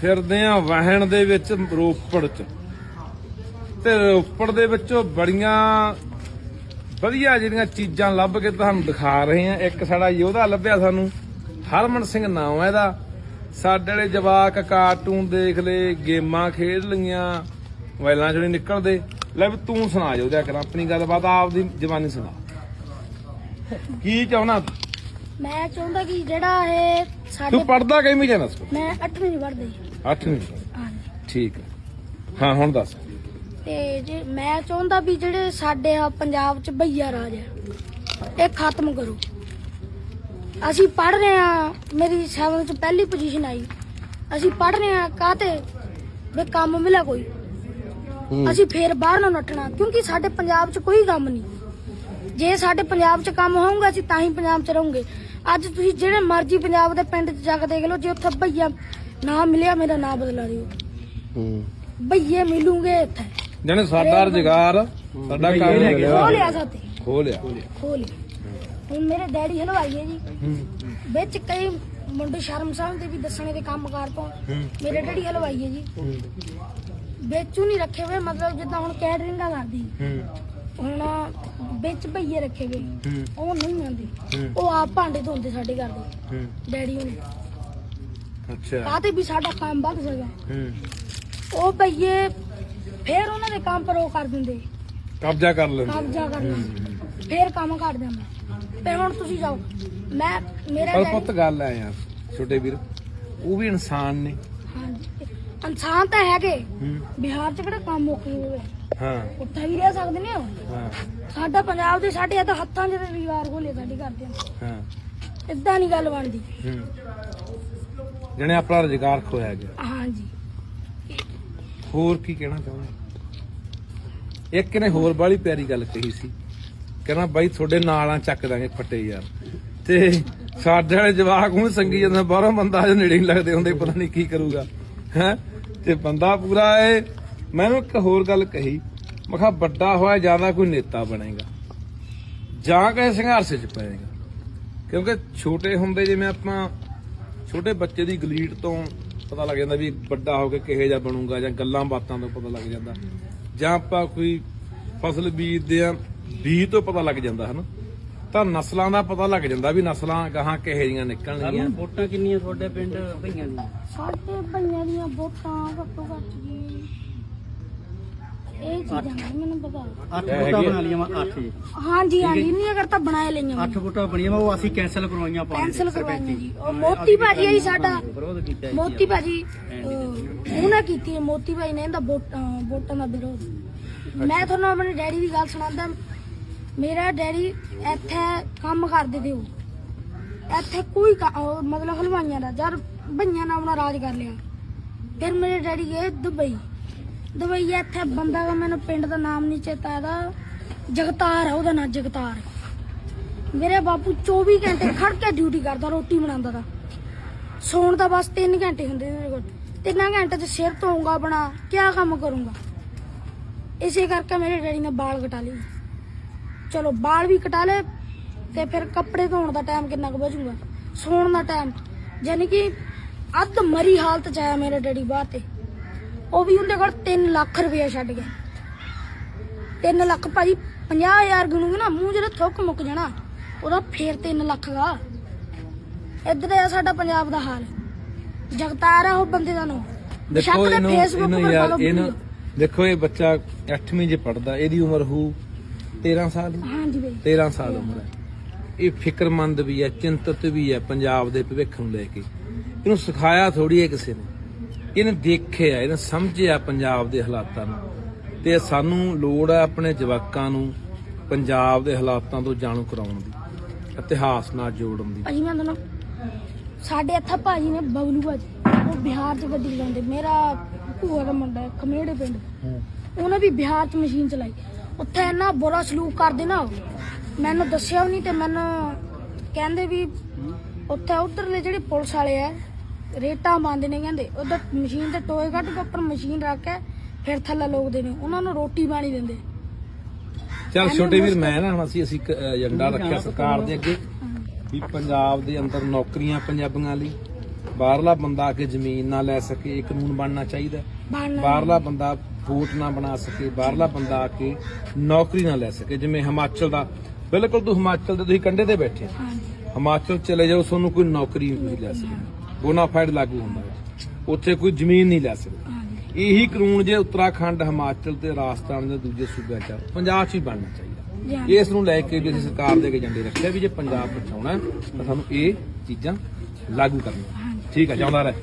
ਫਿਰਦੇ ਆ ਵਹਿਣ ਦੇ ਵਿੱਚ ਰੋਪੜ ਚ। ਤੇ ਰੋਪੜ ਦੇ ਵਿੱਚੋਂ ਬੜੀਆਂ ਵਧੀਆ ਜਿਹੜੀਆਂ ਚੀਜ਼ਾਂ ਲੱਭ ਕੇ ਤੁਹਾਨੂੰ ਦਿਖਾ ਰਹੇ ਆ। ਇੱਕ ਸਾਡਾ ਯੋਧਾ ਲੱਭਿਆ ਸਾਨੂੰ ਹਰਮਨ ਸਿੰਘ ਨਾਮ ਹੈ ਇਹਦਾ। ਸਾਡੇ ਵਾਲੇ ਜਵਾਕ ਕਾਰਟੂਨ ਦੇਖ ਲਏ ਗੇਮਾਂ ਖੇਡ ਲਈਆਂ ਮੋਬਾਈਲਾਂ ਚੋਂ ਨਿਕਲਦੇ। ਲੈ ਵੀ ਤੂੰ ਸੁਣਾ ਯੋਧਾ ਕਰ ਆਪਣੀ ਗੱਲਬਾਤ ਆਪਦੀ ਜਵਾਨੀ ਸੁਣਾ। ਕੀ ਚਾਹਣਾ ਮੈਂ ਚਾਹੁੰਦਾ ਕਿ ਜਿਹੜਾ ਇਹ ਸਾਡੇ ਤੂੰ ਪੜਦਾ ਕਿਵੇਂ ਜਾਣਾ ਮੈਂ 8ਵੀਂ ਪੜ੍ਹਦਾ। ਜੀ 8ਵੀਂ ਹਾਂਜੀ ਠੀਕ ਹੈ। ਹਾਂ ਹੁਣ ਦੱਸ। ਤੇ ਜੇ ਮੈਂ ਚਾਹੁੰਦਾ ਵੀ ਜਿਹੜੇ ਸਾਡੇ ਆ ਪੰਜਾਬ ਚ ਭਈਆ ਰਾਜ ਹੈ ਇਹ ਖਤਮ ਕਰੋ। ਅਸੀਂ ਪੜ ਰਹੇ ਆ ਮੇਰੀ 7 ਚ ਪਹਿਲੀ ਪੋਜੀਸ਼ਨ ਆਈ। ਅਸੀਂ ਪੜ ਰਹੇ ਆ ਕਾਤੇ ਵੀ ਕੰਮ ਮਿਲਿਆ ਕੋਈ। ਅਸੀਂ ਫੇਰ ਬਾਹਰ ਨੂੰ ਨੱਠਣਾ ਕਿਉਂਕਿ ਸਾਡੇ ਪੰਜਾਬ ਚ ਕੋਈ ਕੰਮ ਨਹੀਂ। ਜੇ ਸਾਡੇ ਪੰਜਾਬ ਚ ਕੰਮ ਹੋਊਗਾ ਅਸੀਂ ਤਾਂ ਹੀ ਪੰਜਾਬ ਚ ਰਹੋਗੇ। ਅੱਜ ਤੁਸੀਂ ਜਿਹੜੇ ਮਰਜ਼ੀ ਪੰਜਾਬ ਦੇ ਪਿੰਡ ਚ ਜਾ ਕੇ ਦੇਖ ਲਓ ਜੇ ਉੱਥੇ ਭਈਆ ਨਾ ਮਿਲਿਆ ਮੇਰਾ ਨਾਂ ਬਦਲਾ ਦਿਓ। ਭਈਏ ਮਿਲੂਗੇ ਇੱਥੇ। ਜਣੇ ਸਾਡਾ ਰੁਜ਼ਗਾਰ ਸਾਡਾ ਕੰਮ ਖੋਲਿਆ ਸਾਤੇ ਖੋਲਿਆ ਖੋਲਿਆ। ਹੁਣ ਮੇਰੇ ਡੈਡੀ ਹਲਵਾਈ ਹੈ ਜੀ। ਵਿੱਚ ਕਈ ਮੁੰਡੇ ਸ਼ਰਮ ਸਮਝਦੇ ਵੀ ਦੱਸਣੇ ਦੇ ਕੰਮ ਕਾਰ ਤੋਂ। ਮੇਰੇ ਡੈਡੀ ਹਲਵਾਈ ਹੈ ਜੀ। ਵਿੱਚੋਂ ਨਹੀਂ ਰੱਖੇ ਹੋਏ ਮਤਲਬ ਜਿੱਦਾਂ ਹੁਣ ਕੈਟਰਿੰਗਾਂ ਕਰਦੀ। ਹੁਣ ਵਿੱਚ ਭਈਏ ਰੱਖੇ ਗਏ ਉਹ ਨਹੀਂ ਆਉਂਦੀ ਉਹ ਆਪ ਭਾਂਡੇ ਧੋਂਦੇ ਸਾਡੇ ਘਰ ਦੇ। ਡੈਡੀ ਹੁਣੇ ਅੱਛਾ। ਕਾਤੇ ਵੀ ਸਾਡਾ ਕੰਮ ਵੱਧ ਸਕਿਆ ਉਹ ਭਈਏ ਫੇਰ ਉਹਨਾਂ ਦੇ ਕੰਮ ਪਰ ਉਹ ਕਰ ਦਿੰਦੇ। ਕਬਜ਼ਾ ਕਰ ਲੈਂਦੇ। ਕਬਜ਼ਾ ਕਰ ਲੈਂਦੇ। ਫੇਰ ਕੰਮ ਕਰ ਦਿੰਦਾ ਤੇ ਹੁਣ ਤੁਸੀਂ ਜਾਓ। ਮੈਂ ਮੇਰਾ ਪਰ ਡੈਡੀ ਪੁੱਤ ਗੱਲ ਆ ਯਾਰ ਛੋਟੇ ਵੀਰ ਉਹ ਵੀ ਇਨਸਾਨ ਨੇ। ਹਾਂਜੀ। ਇਨਸਾਨ ਤਾਂ ਹੈਗੇ। ਬਿਹਾਰ ਚ ਕਿਹੜਾ ਕੰਮ ਮੁੱਕ ਹੋਵੇ। ਹਾਂ। ਉੱਥੇ ਵੀ ਰਹਿ ਸਕਦੇ ਨੇ ਉਹ। ਹਾਂ। ਸਾਡਾ ਪੰਜਾਬ ਦੇ ਸਾਡੇ ਤਾਂ ਹੱਥਾਂ 'ਚ ਤੇ ਵਿਵਾਰ ਖੋਲੇ ਸਾਡੇ ਕਰਦੇ ਹਾਂ। ਇਦਾਂ ਨਹੀਂ ਗੱਲ ਬਣਦੀ। ਜਣੇ ਆਪਣਾ ਰੁਜ਼ਗਾਰ ਖੋਇਆ ਗਿਆ ਹਾਂਜੀ। ਹੋਰ ਕੀ ਕਹਿਣਾ ਚਾਹੁੰਦੇ? ਇੱਕ ਨੇ ਹੋਰ ਬਾਲੀ ਪਿਆਰੀ ਗੱਲ ਕਹੀ ਸੀ। ਕਹਿੰਦਾ ਬਾਈ ਤੁਹਾਡੇ ਨਾਲਾਂ ਚੱਕ ਦਾਂਗੇ ਫੱਟੇ ਯਾਰ। ਤੇ ਸਾਡੇ ਵਾਲੇ ਜਵਾਕ ਹੁਣ ਸੰਗੀ ਜਾਂਦਾ ਬਾਹਰੋਂ ਬੰਦਾ ਜੋ ਨੇੜੇ ਨਹੀਂ ਲੱਗਦੇ ਹੁੰਦੇ ਪਤਾ ਨਹੀਂ ਕੀ ਕਰੂਗਾ। ਹੈ? ਤੇ ਬੰਦਾ ਪੂਰਾ ਏ। ਮੈਨੂੰ ਇੱਕ ਹੋਰ ਗੱਲ ਕਹੀ। ਮੈਂ ਕਿਹਾ ਵੱਡਾ ਹੋਇਆ ਜ਼ਿਆਦਾ ਕੋਈ ਨੇਤਾ ਬਣੇਗਾ। ਜਾਂ ਕਿਸੇ ਸੰਘਰਸ਼ 'ਚ ਪਏਗਾ। ਕਿਉਂਕਿ ਛੋਟੇ ਹੁੰਦੇ ਜਿਵੇਂ ਆਪਾਂ ਛੋਟੇ ਬੱਚੇ ਦੀ ਗਲੀਡ ਤੋਂ ਪਤਾ ਲੱਗ ਜਾਂਦਾ ਵੀ ਵੱਡਾ ਹੋ ਕੇ ਕਿਹੋ ਜਿਹਾ ਬਣੂਗਾ ਜਾਂ ਗੱਲਾਂ ਬਾਤਾਂ ਤੋਂ ਪਤਾ ਲੱਗ ਜਾਂਦਾ। ਜਾਂ ਆਪਾਂ ਕੋਈ ਫਸਲ ਬੀਜਦੇ ਆ ਬੀਜ ਤੋਂ ਪਤਾ ਲੱਗ ਜਾਂਦਾ ਹਨਾ? ਤਾਂ ਨਸਲਾਂ ਦਾ ਪਤਾ ਲੱਗ ਜਾਂਦਾ ਵੀ ਨਸਲਾਂ ਗਾਹਾਂ ਕਿਹੋ ਜਿਹੀਆਂ ਨਿਕਲਣਗੀਆਂ। ਵੋਟਾਂ ਕਿੰਨੀਆਂ ਤੁਹਾਡੇ ਪਿੰਡ ਭਈਆਂ ਦੀਆਂ ਸਾਡੇ ਭਈਆਂ ਦੀਆਂ ਵੋਟਾਂ ਘੱਟੋ ਘੱਟ ਜੀ ਇਹ ਚੀਜ਼ਾਂ ਨਹੀਂ ਮੈਨੂੰ ਪਤਾ। ਅੱਠ ਹੈਗੀ ਵੋਟਾਂ ਆ। ਬਣਾ ਲਈਆਂ ਵਾ ਅੱਠ ਜੀ ਹਾਂਜੀ ਹਾਂਜੀ ਨਹੀਂ ਅਗਰ ਤਾਂ ਬਣਾਏ ਲਈਆਂ ਅੱਠ ਵੋਟਾਂ ਬਣੀਆਂ ਵਾ ਉਹ ਅਸੀਂ ਕੈਨਸਲ ਕਰਵਾਈਆਂ ਪਾਣੀ ਕੈਂਸਲ ਕਰਵਾਈਆਂ ਜੀ। ਉਹ ਮੋਤੀ ਭਾਜੀ ਹੈ ਜੀ ਸਾਡਾ ਵਿਰੋਧ ਕੀਤਾ ਜੀ। ਮੋਤੀ ਭਾਜੀ ਅਹ, ਉਹਨੇ ਕੀਤੀ। ਹੈ ਮੋਤੀ ਭਾਈ ਨੇ ਇਹਦਾ ਵੋਟਾਂ ਵੋਟਾਂ ਦਾ ਵਿਰੋਧ। ਮੈਂ ਤੁਹਾਨੂੰ ਆਪਣੇ ਡੈਡੀ ਦੀ ਗੱਲ ਸੁਣਾਉਂਦਾ। ਮੇਰਾ ਡੈਡੀ ਇੱਥੇ ਕੰਮ ਕਰਦੇ ਤੇ ਉਹ। ਇੱਥੇ ਕੋਈ ਕ- ਉਹ ਮਤਲਬ ਹਲਵਾਈਆਂ ਦਾ ਜਦ ਭਈਆਂ ਨੇ ਆਪਣਾ ਰਾਜ ਕਰ ਲਿਆ। ਫਿਰ ਮੇਰੇ ਡੈਡੀ ਗਏ ਦੁਬਈ। ਦੁਬਈ ਇੱਥੇ ਬੰਦਾ ਦਾ ਮੈਨੂੰ ਪਿੰਡ ਦਾ ਨਾਮ ਨਹੀਂ ਚੇਤਾ ਇਹਦਾ ਜਗਤਾਰ ਆ, ਉਹਦਾ ਨਾਂ ਜਗਤਾਰ। ਮੇਰੇ ਬਾਪੂ 24 ਘੰਟੇ ਖੜ ਕੇ ਡਿਊਟੀ ਕਰਦਾ, ਰੋਟੀ ਬਣਾਉਂਦਾ ਦਾ ਸੌਣ ਦਾ ਬਸ 3 ਘੰਟੇ ਹੁੰਦੇ ਨੇ ਮੇਰੇ ਕੋਲ। ਤਿੰਨਾਂ ਘੰਟੇ ਚ ਸਿਰ ਧੋਊਂਗਾ ਆਪਣਾ, ਕਿਆ ਕੰਮ ਕਰੂੰਗਾ? ਇਸੇ ਕਰਕੇ ਮੇਰੇ ਡੈਡੀ ਨੇ ਬਾਲ ਕਟਾ ਲਏ ਚਲੋ, ਬਾਲ ਵੀ ਕਟਾ ਲਏ ਤੇ ਫਿਰ ਕੱਪੜੇ ਧੋਣ ਦਾ ਟਾਈਮ ਕਿੰਨਾ ਕੁ ਬਚੂਗਾ? ਸੌਣ ਦਾ ਟਾਈਮ ਯਾਨੀ ਕਿ ਅੱਧ ਮਰੀ ਹਾਲਤ ਚ ਆਇਆ ਮੇਰੇ ਡੈਡੀ ਬਾਹਰ ਤੇ। ਉਹ ਵੀ ਉਹਦੇ ਕੋਲ 3 ਲੱਖ ਰੁਪਏ ਛੱਡ ਗਿਆ। 3 ਲੱਖ ਭਾਜੀ 50000 ਗਿਣੂਗੇ ਨਾ ਮੂੰਹ ਜਿਹੜਾ ਥੁੱਕ ਮੁੱਕ ਜਾਣਾ ਉਹਦਾ ਫੇਰ 3 ਲੱਖ ਦਾ ਇੱਧਰ ਹੈ ਸਾਡਾ ਪੰਜਾਬ ਦਾ ਹਾਲ। ਜਗਤਾਰ ਆ ਉਹ ਬੰਦੇ ਦਾ ਨਾਮ। ਦੇਖੋ ਇਹਨੂੰ ਯਾਰ ਇਹਨੂੰ। ਦੇਖੋ ਇਹ ਬੱਚਾ 8ਵੀਂ 'ਚ ਪੜਦਾ ਇਹਦੀ ਉਮਰ ਹੋਊ 13 ਸਾਲ ਹਾਂਜੀ ਬਈ। 13 ਸਾਲ ਉਮਰ ਹੈ। ਇਹ ਫਿਕਰਮੰਦ ਵੀ ਹੈ ਚਿੰਤਤ ਵੀ ਹੈ ਪੰਜਾਬ ਦੇ ਭਵਿੱਖ ਨੂੰ ਲੈ ਕੇ। ਇਹਨੂੰ ਸਿਖਾਇਆ ਥੋੜੀ ਹੈ ਕਿਸੇ ਨੇ। ਇਹਨੇ ਦੇਖਿਆ ਇਹਨੇ ਸਮਝਿਆ ਪੰਜਾਬ ਦੇ ਹਾਲਾਤਾਂ ਨੂੰ। ਤੇ ਸਾਨੂੰ ਲੋੜ ਹੈ ਆਪਣੇ ਜਵਾਕਾਂ ਨੂੰ ਪੰਜਾਬ ਦੇ ਹਾਲਾਤਾਂ ਤੋਂ ਜਾਣੂ ਕਰਾਉਣ ਦੀ ਇਤਿਹਾਸ ਨਾਲ ਜੋੜਨ ਦੀ। ਭਾਜੀ ਮੈਂ ਤੁਹਾਨੂੰ ਸਾਡੇ ਇੱਥੇ ਭਾਜੀ ਨੇ ਬਬਲੂ ਭਾਜੀ ਉਹ ਬਿਹਾਰ 'ਚ ਗੱਡੀ ਚਲਾਉਂਦੇ ਮੇਰਾ ਭੂਆ ਦਾ ਮੁੰਡਾ ਹੈ, ਖਮੇੜੇ ਪਿੰਡ। ਉਹਨੇ ਵੀ ਬਿਹਾਰ 'ਚ ਮਸ਼ੀਨ ਚਲਾਈ। ਉੱਥੇ ਇੰਨਾ ਬੁਰਾ ਸਲੂਕ ਕਰਦੇ ਨਾ। ਮੈਨੂੰ ਦੱਸਿਆ ਵੀ ਨਹੀਂ ਤੇ ਮੈਨੂੰ ਕਹਿੰਦੇ ਵੀ ਉੱਥੇ ਉਧਰਲੇ ਜਿਹੜੇ ਪੁਲਿਸ ਵਾਲੇ ਆ ਰੇਟਾਂ ਬੰਦੇ ਨੇ ਕਹਿੰਦੇ। ਉਧਰ ਮਸ਼ੀਨ ਤੇ ਟੋਏ ਕੱਢ ਕੇ ਉੱਪਰ ਮਸ਼ੀਨ ਰੱਖ ਕੇ ਫਿਰ ਥੱਲੇ ਲੋਕਦੇ ਨੇ। ਉਹਨਾਂ ਨੂੰ ਰੋਟੀ ਪਾਣੀ ਦਿੰਦੇ। ਚਲ ਛੋਟੇ ਵੀਰ ਮੈਂ ਨਾ ਹੁਣ ਅਸੀਂ ਅਸੀਂ ਇੱਕ ਏਜੰਡਾ ਰੱਖਿਆ ਸਰਕਾਰ ਦੇ ਅੱਗੇ ਵੀ ਪੰਜਾਬ ਦੇ ਅੰਦਰ ਨੌਕਰੀਆਂ ਪੰਜਾਬੀਆਂ ਲਈ। ਬਾਹਰਲਾ ਬੰਦਾ ਆ ਕੇ ਜ਼ਮੀਨ ਨਾ ਲੈ ਸਕੇ ਇਹ ਕਾਨੂੰਨ ਬਣਨਾ ਚਾਹੀਦਾ। ਬਾਹਰਲਾ ਬੰਦਾ ਵੋਟ ਨਾ ਬਣਾ ਸਕੇ ਬਾਹਰਲਾ ਬੰਦਾ ਆ ਕੇ ਨੌਕਰੀ ਨਾ ਲੈ ਸਕੇ। ਜਿਵੇਂ ਹਿਮਾਚਲ ਦਾ ਬਿਲਕੁਲ ਤੂੰ ਹਿਮਾਚਲ ਦੇ ਤੁਸੀਂ ਕੰਢੇ ਤੇ ਬੈਠੇ ਹਿਮਾਚਲ ਚਲੇ ਜਾਓ ਤੁਹਾਨੂੰ ਕੋਈ ਨੌਕਰੀ ਨਹੀਂ ਲੈ ਸਕਦਾ। ਬੋਨਾਫਾਈਡ ਲਾਗੂ ਹੁੰਦਾ ਹੈ। ਉੱਥੇ ਕੋਈ ਜ਼ਮੀਨ ਨਹੀਂ ਲੈ ਸਕਦਾ। ਇਹੀ ਕਾਨੂੰਨ ਜੇ ਉੱਤਰਾਖੰਡ ਹਿਮਾਚਲ ਤੇ ਰਾਜਸਥਾਨ ਦੇ ਦੂਜੇ ਸੂਬਿਆਂ ਚ ਪੰਜਾਬ 'ਚ ਹੀ ਬਣਨਾ ਚਾਹੀਦਾ। ਇਸ ਨੂੰ ਲੈ ਕੇ ਵੀ ਅਸੀਂ ਸਰਕਾਰ ਦੇ ਏਜੰਡੇ ਰੱਖਿਆ ਵੀ ਜੇ ਪੰਜਾਬ ਬਚਾਉਣਾ ਤਾਂ ਸਾਨੂੰ ਇਹ ਚੀਜ਼ਾਂ ਲਾਗੂ ਕਰਨੀਆਂ। ਠੀਕ ਹੈ ਚਾਹੁੰਦਾ ਰਹਿ।